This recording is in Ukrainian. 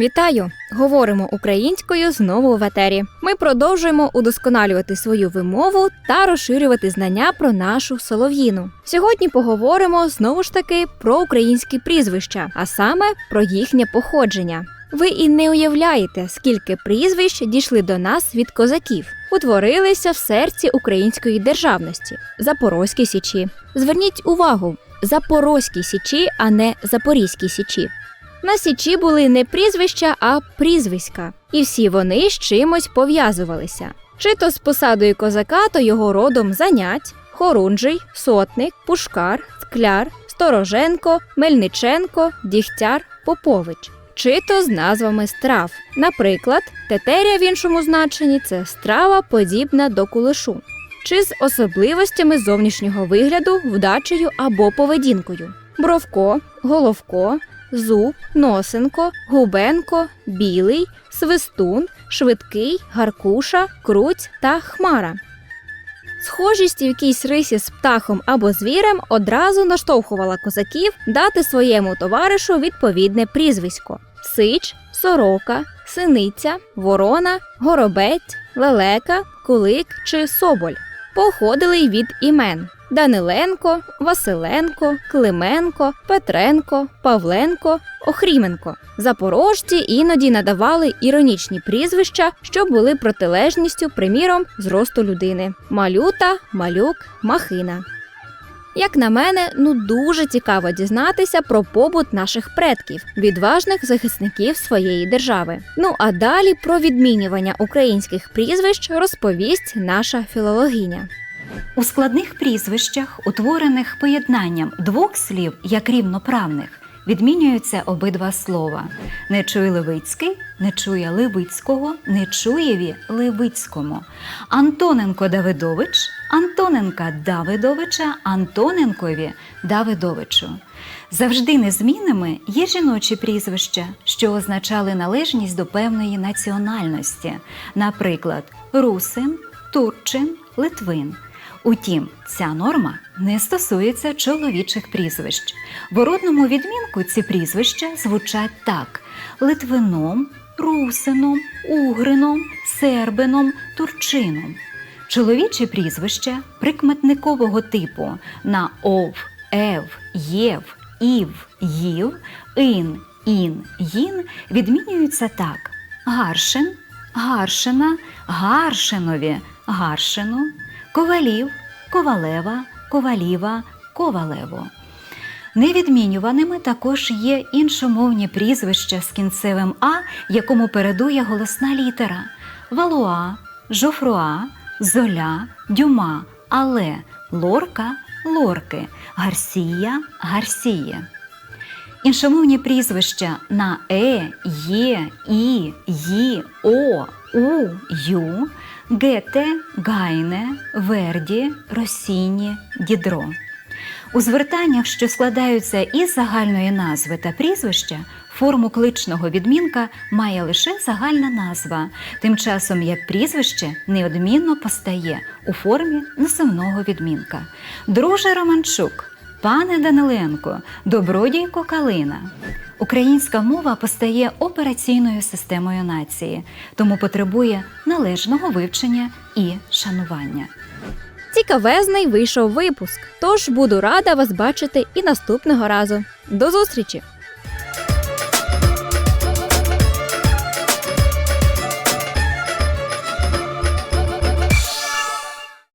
Вітаю! Говоримо українською знову в етері. Ми продовжуємо удосконалювати свою вимову та розширювати знання про нашу солов'їну. Сьогодні поговоримо знову ж таки про українські прізвища, а саме про їхнє походження. Ви і не уявляєте, скільки прізвищ дійшли до нас від козаків, утворилися в серці української державності Запорозькі січі. Зверніть увагу, Запорозькі січі, а не Запорізькі січі. На січі були не прізвища, а прізвиська, і всі вони з чимось пов'язувалися. Чи то з посадою козака, то його родом занять, хорунжий, сотник, пушкар, скляр, стороженко, мельниченко, дігтяр, попович. Чи то з назвами страв. Наприклад, тетеря в іншому значенні це страва подібна до кулешу, чи з особливостями зовнішнього вигляду, вдачею або поведінкою. Бровко, головко, зуб, носенко, губенко, білий, свистун, швидкий, гаркуша, круть та хмара. Схожість в якійсь рисі з птахом або звірем одразу наштовхувала козаків дати своєму товаришу відповідне прізвисько: сич, сорока, синиця, ворона, горобець, лелека, кулик чи соболь. Походили й від імен: Даниленко, Василенко, Клименко, Петренко, Павленко, Охріменко. Запорожці іноді надавали іронічні прізвища, що були протилежністю, приміром, зросту людини: малюта, малюк, махина. Як на мене, ну дуже цікаво дізнатися про побут наших предків, відважних захисників своєї держави. Ну а далі про відмінювання українських прізвищ розповість наша філологиня. У складних прізвищах, утворених поєднанням двох слів як рівноправних, відмінюються обидва слова. Не чує Левицький, не чує Левицького, не чуєві Левицькому. Антоненко Давидович, Антоненка Давидовича, Антоненкові Давидовичу. Завжди незмінними є жіночі прізвища, що означали належність до певної національності, наприклад, русин, турчин, литвин. Утім, ця норма не стосується чоловічих прізвищ. В родному відмінку ці прізвища звучать так: литвином, русином, угрином, сербином, турчином. Чоловічі прізвища прикметникового типу на ов, ев, єв, ів, їв, ін, ін, їн відмінюються так: гаршин, гаршина, гаршинові, гаршину, ковалів, ковалева, коваліва, ковалево. Невідмінюваними також є іншомовні прізвища з кінцевим А, якому передує голосна літера: Валуа, Жофруа, Золя, Дюма, Але, Лорка, Лорки, Гарсія, Гарсіє. Іншомовні прізвища на Е, Є, І, Ї, О, У, Ю, Гете, Гайне, Верді, Росіні, Дідро. У звертаннях, що складаються із загальної назви та прізвища, форму кличного відмінка має лише загальна назва, тим часом як прізвище неодмінно постає у формі насивного відмінка. Друже Романчук, пане Даниленко, добродійко Калина. Українська мова постає операційною системою нації, тому потребує належного вивчення і шанування. Цікавезний вийшов випуск, тож буду рада вас бачити і наступного разу. До зустрічі!